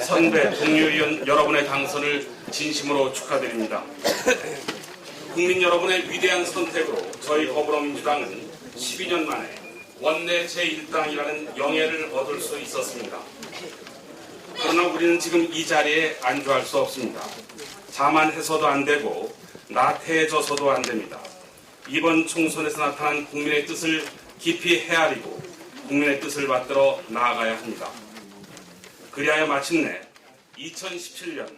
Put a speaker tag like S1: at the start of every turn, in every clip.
S1: 선배 동료위원 여러분의 당선을 진심으로 축하드립니다. 국민 여러분의 위대한 선택으로 저희 더불어민주당은 12년 만에 원내 제1당이라는 영예를 얻을 수 있었습니다. 그러나 우리는 지금 이 자리에 안주할 수 없습니다. 자만해서도 안 되고 나태해져서도 안 됩니다. 이번 총선에서 나타난 국민의 뜻을 깊이 헤아리고 국민의 뜻을 받들어 나아가야 합니다. 그리하여 마침내 2017년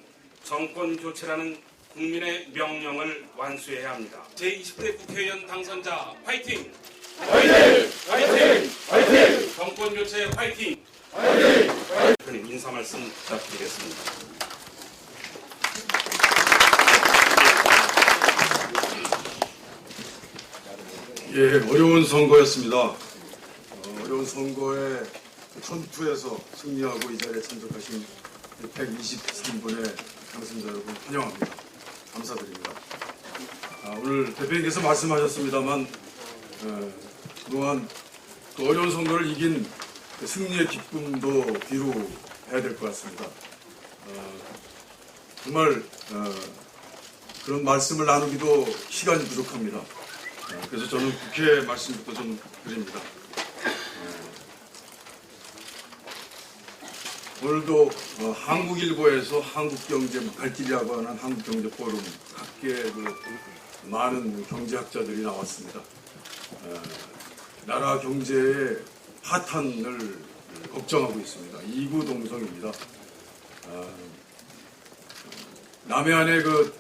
S1: 정권 교체라는 국민의 명령을 완수해야 합니다. 제20대 국회의원 당선자 화이팅! 화이팅! 화이팅! 화이팅! 정권 교체 화이팅! 화이팅! 인사 말씀 부탁드리겠습니다.
S2: 예, 어려운 선거였습니다. 어, 어려운 선거에 천투에서 승리하고 이 자리에 참석하신 123분의 당선자 여러분 환영합니다. 감사드립니다. 아, 오늘 대표님께서 말씀하셨습니다만 어, 그동안 그 어려운 선거를 이긴 그 승리의 기쁨도 뒤로 해야 될 것 같습니다. 어, 정말 어, 그런 말씀을 나누기도 시간이 부족합니다. 어, 그래서 저는 국회 말씀부터 좀 드립니다. 오늘도 어, 한국일보에서 한국경제 갈 길이라고 하는 한국경제 포럼 각계 그 많은 경제학자들이 나왔습니다. 어, 나라 경제의 파탄을 걱정하고 있습니다. 이구동성입니다. 어, 남해안의 그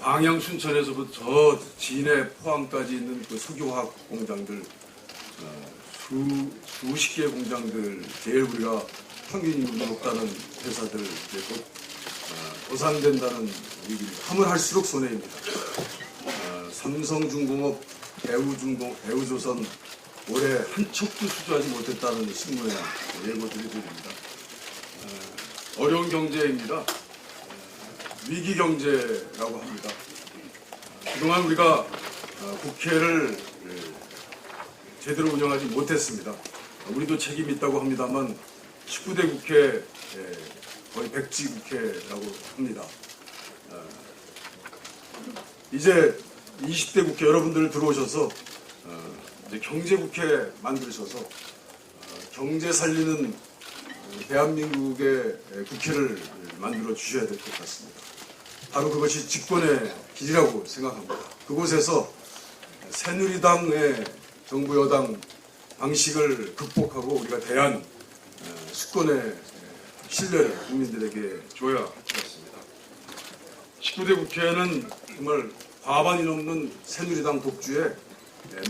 S2: 광양 순천에서부터 저 진해 포항까지 있는 그 석유화학 공장들 어, 수, 수십 개의 공장들 제일 우리가 평균 임금이 높다는 회사들 곧 어, 도산된다는 얘기입니다. 하면 할수록 손해입니다. 어, 삼성중공업, 대우중공, 대우조선 올해 한 척도 수주하지 못했다는 신문에 예고들이 들립니다. 어, 어려운 경제입니다. 위기 경제라고 합니다. 그동안 우리가 어, 국회를 예, 제대로 운영하지 못했습니다. 우리도 책임이 있다고 합니다만 19대 국회 예, 거의 백지 국회라고 합니다. 어, 이제 20대 국회 여러분들 들어오셔서 어, 이제 경제 국회 만드셔서 어, 경제 살리는 어, 대한민국의 국회를 만들어 주셔야 될 것 같습니다. 바로 그것이 집권의 길이라고 생각합니다. 그곳에서 새누리당의 정부 여당 방식을 극복하고 우리가 대한 어, 수권의 신뢰를 국민들에게 줘야 하겠습니다. 19대 국회는 정말 과반이 넘는 새누리당 독주에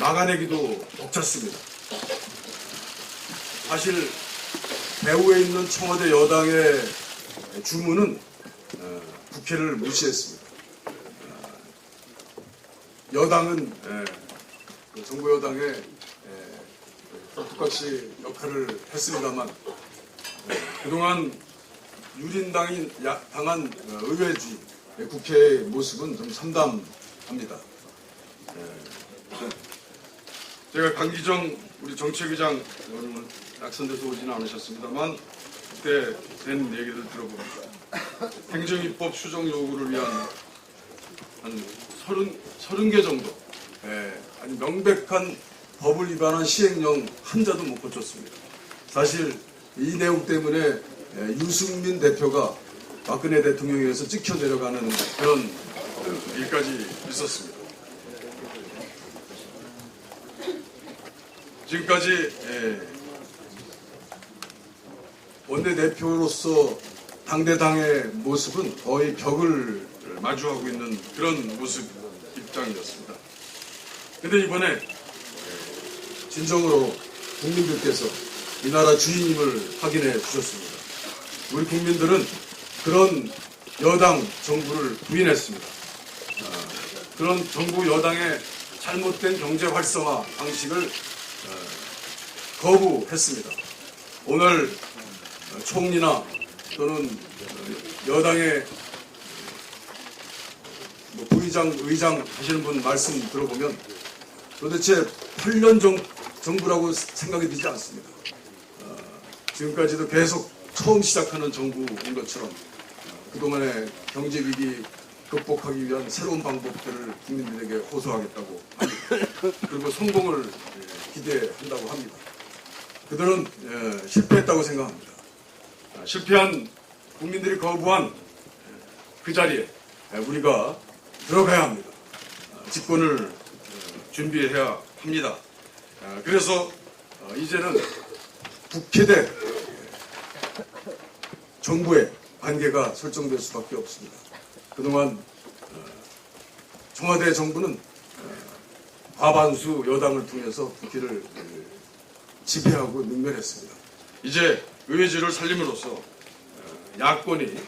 S2: 막아내기도 벅찼습니다. 사실 배후에 있는 청와대 여당의 주문은 어, 국회를 무시했습니다. 어, 여당은 예, 그 정부 여당의 예, 똑같이 역할을 했습니다만 예, 그동안 유린당이 야- 당한 어, 의회주의 예, 국회의 모습은 좀 참담합니다. 예, 제가 강기정 우리 정책의장 오늘 낙선돼서 오지는 않으셨습니다만 그때 된 얘기를 들어보니까 행정입법 수정 요구를 위한 한 서른 서른 개 정도 예, 아니 명백한 법을 위반한 시행령 한 자도 못 고쳤습니다. 사실 이 내용 때문에 예, 유승민 대표가 박근혜 대통령에 의해서 찍혀 내려가는 그런 일까지 있었습니다. 지금까지 예, 원내대표로서 당대당의 모습은 거의 벽을 마주하고 있는 그런 모습 입장이었습니다. 근데 이번에 예, 진정으로 국민들께서 이 나라 주인임을 확인해 주셨습니다. 우리 국민들은 그런 여당 정부를 부인했습니다. 아, 그런 정부 여당의 잘못된 경제 활성화 방식을 어, 거부했습니다. 오늘 어, 총리나 또는 어, 여당의 뭐 부의장, 의장 하시는 분 말씀 들어보면 도대체 8년 정, 정부라고 생각이 들지 않습니다. 어, 지금까지도 계속 처음 시작하는 정부인 것처럼 어, 그동안의 경제 위기 극복하기 위한 새로운 방법들을 국민들에게 호소하겠다고 합니다. 그리고 성공을 예, 기대한다고 합니다. 그들은 예, 실패했다고 생각합니다. 아, 실패한 국민들이 거부한 예, 그 자리에 예, 우리가 들어가야 합니다. 아, 집권을 어, 준비해야 합니다. 아, 그래서 어, 이제는 국회 대 정부의 관계가 설정될 수밖에 없습니다. 그동안 어, 청와대 정부는 어, 과반수 여당을 통해서 국회를 어, 지배하고 능멸했습니다. 이제 의회제를 살림으로써 어, 야권이 예,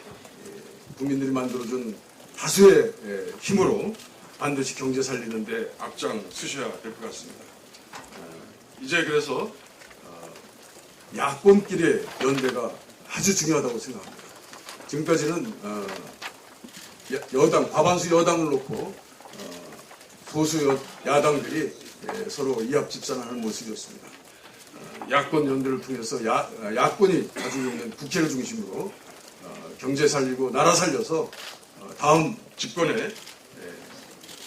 S2: 국민들이 만들어준 다수의 예, 힘으로 반드시 경제 살리는데 앞장 서셔야 될 것 같습니다. 어, 이제 그래서 어, 야권끼리의 연대가 아주 중요하다고 생각합니다. 지금까지는 어, 야- 여당 과반수 여당을 놓고 어, 여- 야당들이 예, 서로 이합 집산하는 모습이었습니다. 어, 야권 연대를 통해서 야, 어, 야권이 가지고 있는 국회를 중심으로 어, 경제 살리고 나라 살려서 어, 다음 집권의 예,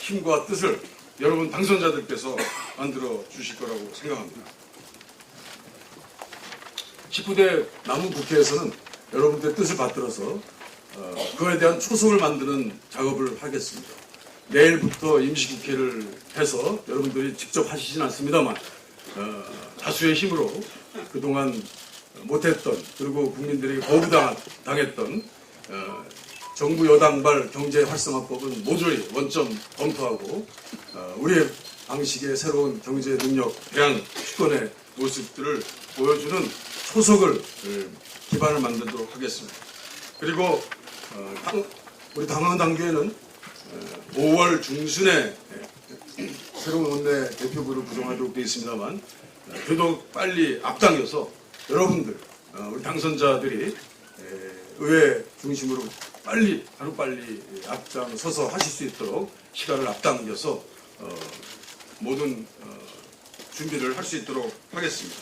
S2: 힘과 뜻을 여러분 당선자들께서 만들어 주실 거라고 생각합니다. 19대 남은 국회에서는 여러분들의 뜻을 받들어서 어, 그거에 대한 초석을 만드는 작업을 하겠습니다. 내일부터 임시국회를 해서 여러분들이 직접 하시진 않습니다만 어, 다수의 힘으로 그동안 못했던 그리고 국민들에게 거부당했던 어, 정부 여당발 경제 활성화법은 모조리 원점 검토하고 어, 우리의 방식의 새로운 경제 능력 대안 주권의 모습들을 보여주는 초석을 어, 기반을 만들도록 하겠습니다. 그리고 어, 당- 우리 당규에는 어, 5월 중순에 예, 새로운 원내 대표부를 구성하도록 되어 있습니다만 어, 더더욱 빨리 앞당겨서 여러분들 어, 우리 당선자들이 에, 의회 중심으로 빨리 하루 빨리 앞장서서 하실 수 있도록 시간을 앞당겨서 어, 모든 어, 준비를 할 수 있도록 하겠습니다.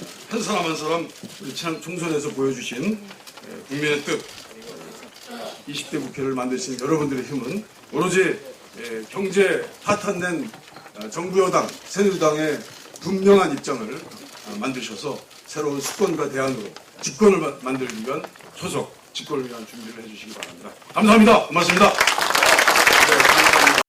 S2: 어, 한 사람 한 사람 우리 지난 총선에서 보여주신 에, 국민의 뜻 20대 국회를 만드신 여러분들의 힘은 오로지 에, 경제 파탄된 어, 정부 여당, 새누리당의 분명한 입장을 어, 만드셔서 새로운 수권과 대안으로 집권을 마- 만들기 위한 초석, 집권을 위한 준비를 해주시기 바랍니다. 감사합니다. 고맙습니다.